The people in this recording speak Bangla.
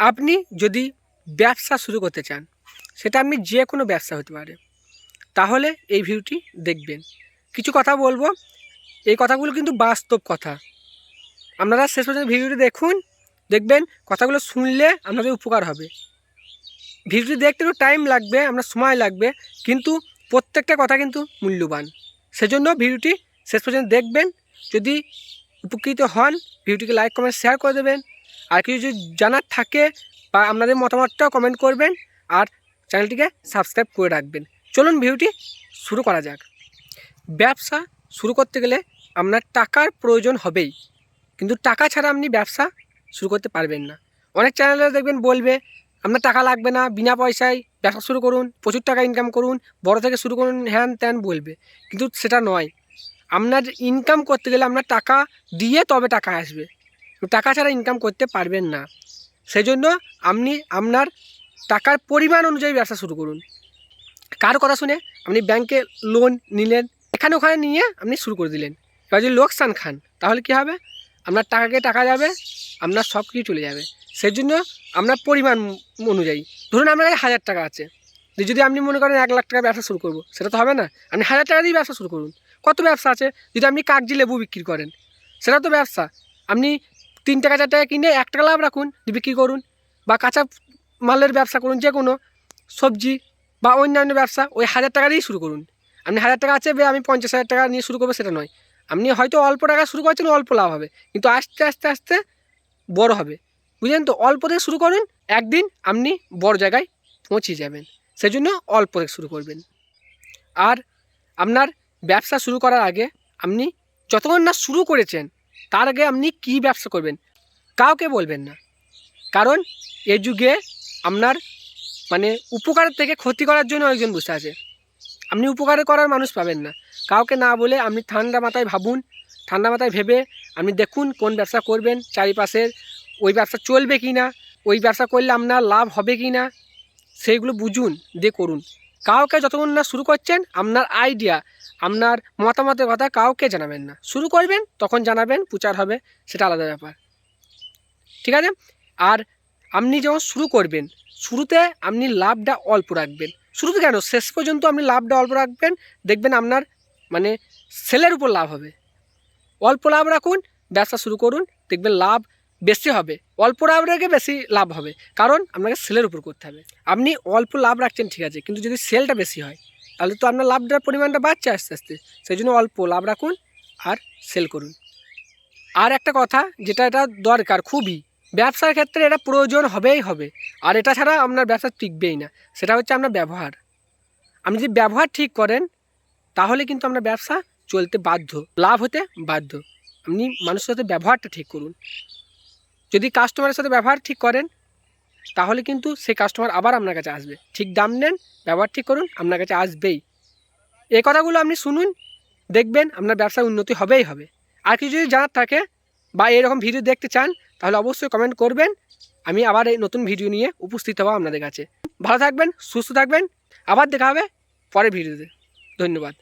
আপনি যদি ব্যবসা শুরু করতে চান, সেটা আপনি যে কোনো ব্যবসা হতে পারে, তাহলে এই ভিডিওটি দেখবেন। কিছু কথা বলব, এই কথাগুলো কিন্তু বাস্তব কথা। আপনারা শেষ পর্যন্ত ভিডিওটি দেখুন, দেখবেন কথাগুলো শুনলে আপনাদের উপকার হবে। ভিডিওটি দেখতে একটু টাইম লাগবে, আপনার সময় লাগবে, কিন্তু প্রত্যেকটা কথা কিন্তু মূল্যবান। সেজন্য ভিডিওটি শেষ পর্যন্ত দেখবেন। যদি উপকৃত হন, ভিডিওটিকে লাইক কমেন্ট শেয়ার করে দেবেন। আর কিছু যদি জানার থাকে বা আপনাদের মতামতটাও কমেন্ট করবেন আর চ্যানেলটিকে সাবস্ক্রাইব করে রাখবেন। চলুন ভিডিওটি শুরু করা যাক। ব্যবসা শুরু করতে গেলে আপনার টাকার প্রয়োজন হবেই। কিন্তু টাকা ছাড়া আপনি ব্যবসা শুরু করতে পারবেন না। অনেক চ্যানেলে দেখবেন বলবে, আপনার টাকা লাগবে না, বিনা পয়সায় ব্যবসা শুরু করুন, প্রচুর টাকা ইনকাম করুন, বড় থেকে শুরু করুন, হ্যান ত্যান বলবে। কিন্তু সেটা নয়। আপনার ইনকাম করতে গেলে আপনার টাকা দিয়ে তবে টাকা আসবে। টাকা ছাড়া ইনকাম করতে পারবেন না। সেই জন্য আপনি আপনার টাকার পরিমাণ অনুযায়ী ব্যবসা শুরু করুন। কার কথা শুনে? আপনি ব্যাংকে লোন নিলেন, এখানে ওখানে নিয়ে আপনি শুরু করে দিলেন। এবার যদি লোকসান খান, তাহলে কী হবে? আপনার টাকাকে টাকা যাবে, আপনার সব কিছু চলে যাবে। সেই জন্য আপনার পরিমাণ অনুযায়ী। ধরুন আপনার কাছে হাজার টাকা আছে। যদি আপনি মনে করেন এক লাখ টাকা ব্যবসা শুরু করব, সেটা তো হবে না। আপনি হাজার টাকা দিয়ে ব্যবসা শুরু করুন। কত ব্যবসা আছে? যদি আপনি কাগজি লেবু বিক্রি করেন, সেটা তো ব্যবসা। আপনি তিন টাকা, চার টাকা কিনে এক টাকা লাভ রাখুন বিক্রি করুন। বা কাঁচা মালের ব্যবসা করুন, যে কোনো সবজি বা অন্যান্য ব্যবসা, ওই হাজার টাকা দিয়েই শুরু করুন। আপনি হাজার টাকা আছে আমি পঞ্চাশ হাজার টাকা নিয়ে শুরু করব, সেটা নয়। আপনি হয়তো অল্প টাকা শুরু করছেন, অল্প লাভ হবে। কিন্তু আস্তে আস্তে আস্তে বড় হবে। বুঝলেন তো? অল্প থেকে শুরু করুন, একদিন আপনি বড় জায়গায় পৌঁছে যাবেন। সেই জন্য অল্প থেকে শুরু করবেন। আর আপনার ব্যবসা শুরু করার আগে আপনি যতক্ষণ না শুরু করেছেন তার আগে আপনি কি ব্যবসা করবেন? কাউকে বলবেন না। কারণ এ যুগে আপনার মানে উপকারের থেকে ক্ষতি করার জন্য একজন বসে আছে। আপনি উপকার করার মানুষ পাবেন না। কাউকে না বলে আপনি ঠান্ডা মাথায় ভাবুন। ঠান্ডা মাথায় ভেবে আপনি দেখুন কোন ব্যবসা করবেন চারিপাশের ওই ব্যবসা চলবে কি না ওই ব্যবসা করলে আপনার লাভ হবে কি না সেইগুলো বুঝুন, দিয়ে করুন। কাউকে যতক্ষণ না শুরু করছেন, আপনার আইডিয়া আপনার মতামতের কথা কাউকে জানাবেন না। শুরু করবেন, তখন জানাবেন, প্রচার হবে, সেটা আলাদা ব্যাপার। ঠিক আছে? আর আপনি যখন শুরু করবেন, শুরুতে আপনি লাভটা অল্প রাখবেন। শুরুতে কেন? শেষ পর্যন্ত আপনি লাভটা অল্প রাখবেন, দেখবেন আপনার মানে সেলের উপর লাভ হবে। অল্প লাভ রাখুন, ব্যবসা শুরু করুন, দেখবেন লাভ বেশি হবে। অল্প লাভ রেখে বেশি লাভ হবে। কারণ আপনাকে সেলের উপর করতে হবে। আপনি অল্প লাভ রাখছেন, ঠিক আছে। কিন্তু যদি সেলটা বেশি হয়, তাহলে তো আপনার লাভটার পরিমাণটা বাড়ছে আস্তে আস্তে। সেই জন্য অল্প লাভ রাখুন আর সেল করুন। আর একটা কথা, যেটা এটা দরকার খুবই। ব্যবসার ক্ষেত্রে এটা প্রয়োজন হবেই হবে। আর এটা ছাড়া আপনার ব্যবসা টিকবেই না। সেটা হচ্ছে আপনার ব্যবহার। আপনি যদি ব্যবহার ঠিক করেন, তাহলে কিন্তু আপনার ব্যবসা চলতে বাধ্য, লাভ হতে বাধ্য। আপনি মানুষের সাথে ব্যবহারটা ঠিক করুন। যদি কাস্টমারের সাথে ব্যবহার ঠিক করেন, তাহলে কিন্তু সেই কাস্টমার আবার আপনার কাছে আসবে। ঠিক দাম নেন, ব্যবহার ঠিক করুন, আপনার কাছে আসবেই। এই কথাগুলো আপনি শুনুন, দেখবেন আপনার ব্যবসায় উন্নতি হবেই হবে। আর কিছু যদি জানার থাকে বা এরকম ভিডিও দেখতে চান, তাহলে অবশ্যই কমেন্ট করবেন। আমি আবার এই নতুন ভিডিও নিয়ে উপস্থিত হব আপনাদের কাছে। ভালো থাকবেন, সুস্থ থাকবেন। আবার দেখা হবে পরের ভিডিওতে ধন্যবাদ।